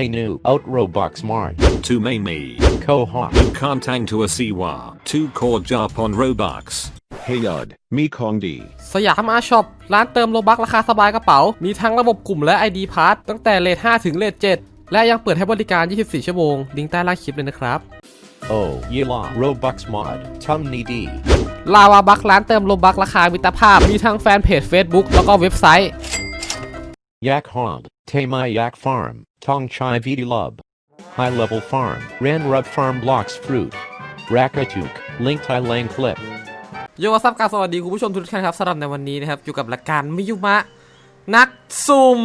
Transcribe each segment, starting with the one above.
Hey new out Robux Mart. To main me. Koha. Kantang to a siwa. To core jump on Robux. เฮยอดมีของดีสยามอาช็อปร้านเติมโลบักราคาสบายกระเป๋า มีทั้งระบบกลุ่มและ ID p a s s ตั้งแต่เลท5ถึงเลท7และยังเปิดให้บริการ 24 ชั่วโมง ลิงก์ใต้ล่างคลิปเลยนะครับ Oh Yila Robux Mod. Tum Ni D. ลาวาบักร้านเติมโลบักราคามิตรภาพ มีทั้งแฟนเพจ Facebook แล้วก็เว็บไซต์ Yak Hog. Tamai Yak Farm. Tong Chai Vidi Lub. High Level Farm. Ran Rub Farm Blocks Fruit. Rakatuk. Link Thai Lang Clip. โยวัสับการสวัสดีคุณผู้ชมทุกท่านครับสำหรับในวันนี้นะครับอยู่กับรายการมิยุมะ นักสุ่ม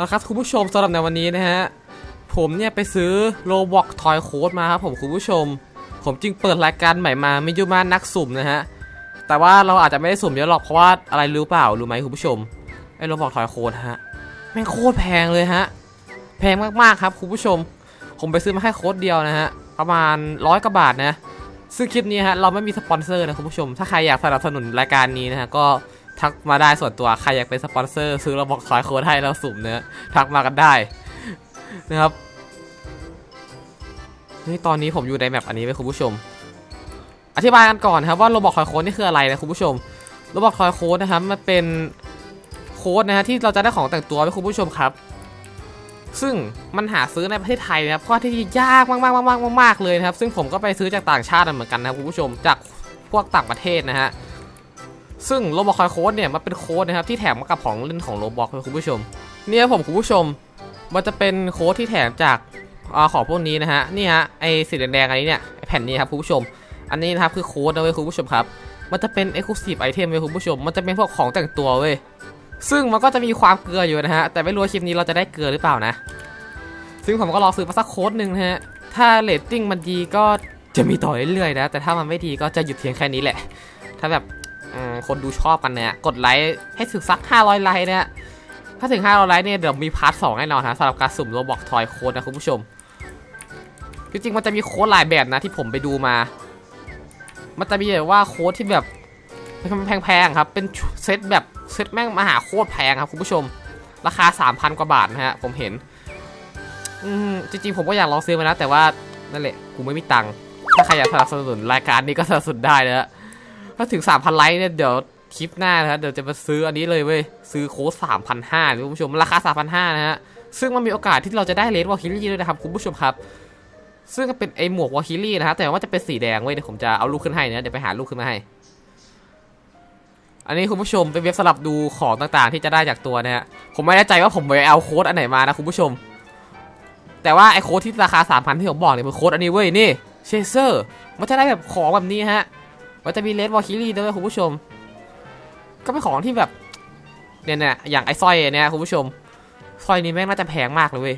นะครับคุณผู้ชมสำหรับในวันนี้นะฮะผมเนี่ยไปซื้อโลบอกทอยโค้ดมาครับผมคุณผู้ชม ผมจึงเปิดรายการใหม่มามิยุมะนักสุ่มนะฮะแต่ว่าเราอาจจะไม่ได้สุ่มเยอะหรอกเพราะว่าอะไรรู้เปล่ารู้ไหมคุณผู้ชมไอ้โลบอกทอยโค้ดฮะแม่งโคตรแพงเลยฮะ แพงมากๆครับคุณผู้ชม ผมไปซื้อมาแค่โค้ดเดียวนะฮะ ประมาณร้อยกว่าบาทนะ ซึ่งคลิปนี้ฮะเราไม่มีสปอนเซอร์นะคุณผู้ชม ถ้าใครอยากสนับสนุนรายการนี้นะฮะก็ทักมาได้ส่วนตัว ใครอยากเป็นสปอนเซอร์ซื้อเราบอกคอยโค้ดให้เราสุ่มเนื้อะทักมากันได้นะครับนี่ตอนนี้ผมอยู่ในแมปอันนี้ไว้คุณผู้ชม อธิบายกันก่อนครับว่าโรบอกคอยโค้ดนี่คืออะไรนะคุณผู้ชมโรบอกคอยโค้ดนะครับมันเป็นโค้ดนะฮะที่เราจะได้ของแต่งตัวไว้คุณผู้ชมครับ ซึ่งมันหาซื้อในประเทศไทยนะครับข้อที่ยากมากๆมากๆมากๆเลยนะครับ ซึ่งผมก็ไปซื้อจากต่างชาติเหมือนกันนะครับคุณผู้ชมจากพวกต่างประเทศนะฮะซึ่งโรบอคอยโค้ดเนี่ยมันเป็นโค้ดนะครับที่แถมมากับของเล่นของโรบอกเลยคุณผู้ชมเนี่ยผมคุณผู้ชม มันจะเป็นโค้ดที่แถมจากอาของพวกนี้นะฮะนี่ฮะไอสีแดงๆอันนี้เนี่ยแผ่นนี้ครับคุณผู้ชม อันนี้นะครับคือโค้ดนะเว้ยคุณผู้ชมครับมันจะเป็น exclusive item เว้ยคุณผู้ชม มันจะเป็นพวกของแต่งตัวเว้ย ซึ่งมันก็จะมีความเกลืออยู่นะฮะ แต่ไม่รู้คลิปนี้เราจะได้เกลือหรือเปล่านะ ซึ่งผมก็ลอซื้อมาสักโค้ดหนึ่งนะฮะ ถ้าเรตติ้งมันดีก็จะมีต่อเรื่อยๆนะ แต่ถ้ามันไม่ดีก็จะหยุดเพียงแค่นี้แหละ ถ้าแบบคนดูชอบกันเนี่ย กดไลค์ให้ถึงสัก 500 ไลค์เนี่ย ถ้าถึง 500 ไลค์เนี่ยเดี๋ยวมีพาร์ทสองแน่นอนนะสำหรับการสุ่มโรบอกทอยโค้ดนะคุณผู้ชม จริงๆมันจะมีโค้ดหลายแบบนะที่ผมไปดูมา มันจะมีแบบว่าโค้ดที่แบบแพงๆครับ เป็นเซตแบบ เซตแม่งมหาโคตรแพงครับคุณผู้ชม ราคา 3,000 กว่าบาทนะฮะผมเห็น อืมจริงๆ ผมก็อยากลองซื้อมานะ แต่ว่านั่นแหละกูไม่มีตังค์ถ้าใครอยากสนับสนุนรายการนี้ก็สนับสนุนได้นะฮะถ้าถึง 3,000 ไลค์เนี่ยเดี๋ยวคลิปหน้านะฮะเดี๋ยวจะมาซื้ออันนี้เลยเว้ยซื้อโค้ด3,500นะคุณผู้ชมราคา 3,500นะฮะซึ่งมันมีโอกาสที่เราจะได้เลดวอลคิลี่ด้วยนะครับคุณผู้ชมครับ ซึ่งก็เป็นไอหมวกวอลคิลี่นะฮะแต่ว่าจะเป็นสีแดงเว้ยเดี๋ยวผมจะเอาลูกขึ้นให้นะเดี๋ยวไปหาลูกขึ้นมาให้ อันนี้คุณผู้ชมเป็นเว็บสลับดูของต่างๆ ที่จะได้จากตัวนะฮะผมไม่แน่ใจว่าผมไปเอาโค้ดอันไหนมานะคุณผู้ชม แต่ว่าไอโค้ดที่ราคา 3,000 ที่ผมบอกเนี่ยเป็นโค้ดอันนี้เว้ยนี่เชเซอร์มันจะได้แบบของแบบนี้ฮะมันจะมีเลดวอลคิลี่ด้วยคุณผู้ชม ก็เป็นของที่แบบเนี่ยเนี่ยอย่างไอสร้อยเนี่ยคุณผู้ชมสร้อยนี้แม่งน่าจะแพงมากเลยเว้ย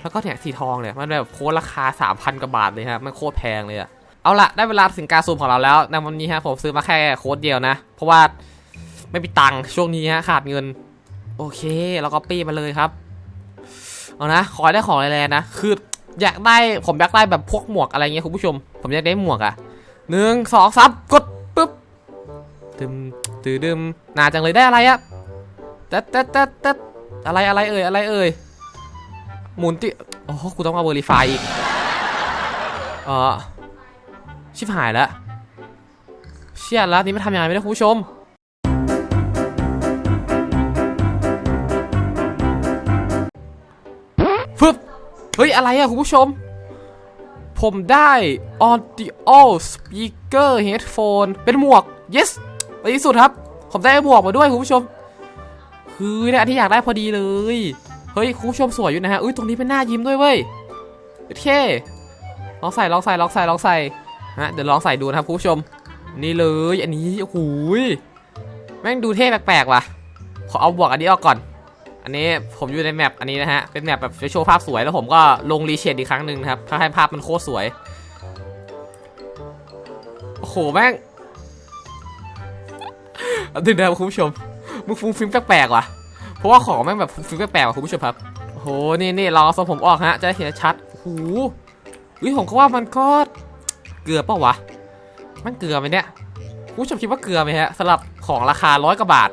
แล้วก็เนี่ยสีทองเนี่ยมันแบบโค้ดราคา 3,000กว่าบาทเลยฮะมันโคตรแพงเลยอะ เอาละได้เวลาถึงการซูมของเราแล้วในวันนี้ฮะผมซื้อมาแค่โค้ดเดียวนะ เพราะว่าไม่มีตังค์ช่วงนี้ฮะขาดเงิน โอเคเราก็ปี้มาเลยครับ เอานะ ขอได้ของแรงๆนะ คืออยากได้ผมอยากได้แบบพวกหมวกอะไรเงี้ยคุณผู้ชม ผมอยากได้หมวกอะหนึ่งสองสามกดปึ๊บตึมตือดึมนาจังเลยได้อะไรอะตัดตัดตัดตัดอะไรอะไรเอ่ยอะไรเอ่ยหมุนติโอ้โหกูต้องมาเวอร์ิฟายอีกเออ ชิบหายแล้วเชี่ยแล้วนี่ม่ทำยังไงไม่ได้คุณผู้ชมฟึบเฮ้ย อะไรอะคุณผู้ชม ผมได้ audio speaker headphone เป็นหมวก yes ในที่สุดครับ ผมได้หมวกมาด้วยคุณผู้ชม คือเนี่ยที่อยากได้พอดีเลย เฮ้ย คุณผู้ชมสวยอยู่นะฮะอุ้ยตรงนี้เป็นหน้ายิ้มด้วยเว้ยโอเคลองใส่ลองใส่ลองใส่ลองใส่ ฮะเดี๋ยวลองใส่ดูนะครับคุณผู้ชม นี่เลยอันนี้โอ้โหยแม่งดูเท่แปลกๆว่ะ ขอเอาบวกอันนี้ออกก่อน อันนี้ผมอยู่ในแมปอันนี้นะฮะ เป็นแมปแบบโชว์ภาพสวยแล้วผมก็ลงรีเชดอีกครั้งหนึ่งครับเพื่อให้ภาพมันโคตรสวย โอ้โหแม่งดึงนะครับคุณผู้ชมมึงฟุ้งฟิ้งแปลกๆว่ะ เพราะว่าของแม่งแบบฟุ้งฟิ้งแปลกๆว่ะคุณผู้ชมครับ โอ้โห นี่นี่ลองเอาทรงผมออกฮะ จะเห็นชัดโอ้โหเฮ้ยผมก็ว่ามันก็ เกลือเปล่าวะมันเกลือไหมเนี่ยผู้ชมคิดว่าเกลือไหมฮะสำหรับของราคาร้อยกว่าบาท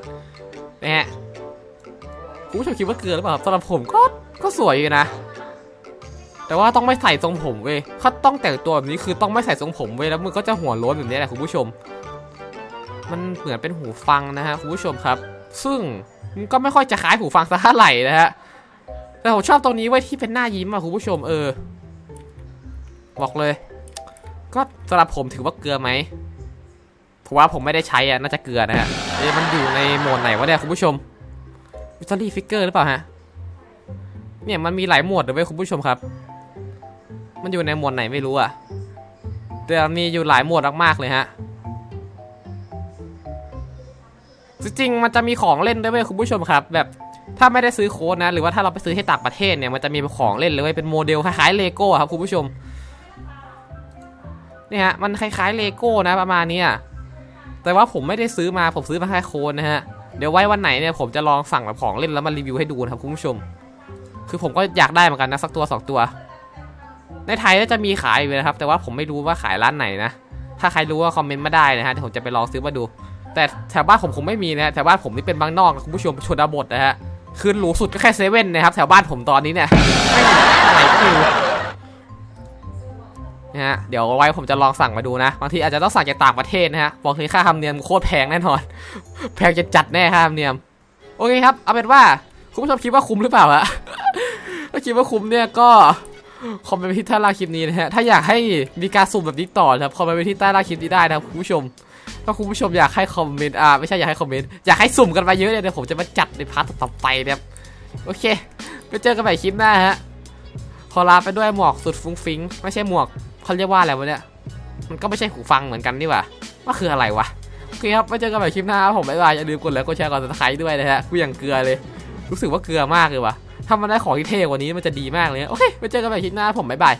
นะฮะผู้ชมคิดว่าเกลือหรือเปล่าครับสำหรับผมก็ก็สวยอยู่นะ แต่ว่าต้องไม่ใส่ทรงผมเว้ยเขาต้องแต่งตัวแบบนี้คือต้องไม่ใส่ทรงผมเว้ยแล้วมันก็จะหัวโล้นแบบนี้แหละคุณผู้ชม มันเหมือนเป็นหูฟังนะฮะคุณผู้ชมครับ ซึ่งมันก็ไม่ค่อยจะคล้ายหูฟังสักเท่าไหร่นะฮะแต่ผมชอบตรงนี้ไว้ยที่เป็นหน้ายิ้มอะคุณผู้ชมเออ บอกเลย ก็สำหรับผมถือว่าเกลือไหมผมว่าผมไม่ได้ใช้อะน่าจะเกลือนะฮะเอ๊ะมันอยู่ในโหมดไหนวะเนี่ยคุณผู้ชมวิตอรี่ฟิกเกอร์หรือเปล่าฮะเนี่ยมันมีหลายโหมดเลยเว้ยคุณผู้ชมครับ มันอยู่ในโหมดไหนไม่รู้อะแต่มีอยู่หลายโหมดมากๆเลยฮะจริงๆมันจะมีของเล่นด้วยเว้ยคุณผู้ชมครับ แบบถ้าไม่ได้ซื้อโค้ดนะ หรือว่าถ้าเราไปซื้อที่ต่างประเทศเนี่ยมันจะมีของเล่นเลยเป็นโมเดลคล้ายๆเลโก้ครับคุณผู้ชม เนี่ยฮะมันคล้ายๆเลโก้นะประมาณนี้แต่ว่าผมไม่ได้ซื้อมาผมซื้อมาแค่โค้ดนะฮะเดี๋ยวไว้วันไหนเนี่ยผมจะลองสั่งแบบของเล่นแล้วมารีวิวให้ดูนะครับคุณผู้ชม คือผมก็อยากได้เหมือนกันนะสักตัวสองตัว ในไทยก็จะมีขายอยู่นะครับ แต่ว่าผมไม่รู้ว่าขายร้านไหนนะถ้าใครรู้ว่าคอมเมนต์มาได้นะฮะเดี๋ยวผมจะไปลองซื้อมาดู แต่แถวบ้านผมคงไม่มีนะฮะแถวบ้านผมนี่เป็นบางนอกคุณผู้ชมชนบทนะฮะคือหรูสุดก็แค่เซเว่นนะครับแถวบ้านผมตอนนี้เนี่ยไม่ไรก็ไม่รู้ นะฮะเดี๋ยวไว้ผมจะลองสั่งมาดูนะบางทีอาจจะต้องสั่งจากต่างประเทศนะฮะบอกเลยค่าธรรมเนียมโคตรแพงแน่นอน แพงจะจัดแน่ค่าธรรมเนียม โอเคครับเอาเป็นว่าคุณผู้ชมคิดว่าคุ้มหรือเปล่าฮะถ้าคิดว่าคุ้มเนี่ยก็คอมเมนต์ไปที่ใต้ล่างคลิปนี้นะฮะถ้าอยากให้มีการสุ่มแบบนี้ต่อนะครับคอมเมนต์ไปที่ใต้ล่างคลิปนี้ได้นะครับคุณผู้ชมถ้าคุณผู้ชมอยากให้คอมเมนต์อ่าไม่ใช่อยากให้คอมเมนต์อยากให้สุ่มกันมาเยอะเลยเดี๋ยวผมจะมาจัดในพาร์ทต่อไปนะครับโอเคไปเจอกันใหม่คลิปหน้าฮะขอลาไปด้วยหมวกสุดฟุ้งฟิ้งไม่ใช่หมวก เขาเรียกว่าอะไรวะเนี่ย มันก็ไม่ใช่หูฟังเหมือนกันนี่หว่าว่าคืออะไรวะ โอเคครับไว้เจอกันใหม่คลิปหน้าครับผมบ๊ายบายอย่าลืมกดไลค์กดแชร์กดติดตามด้วยนะฮะกูอย่างเกลือเลย รู้สึกว่าเกลือมากเลยว่ะถ้ามันได้ของที่เท่กว่านี้มันจะดีมากเลย โอเคไว้เจอกันใหม่คลิปหน้าผมบ๊ายบาย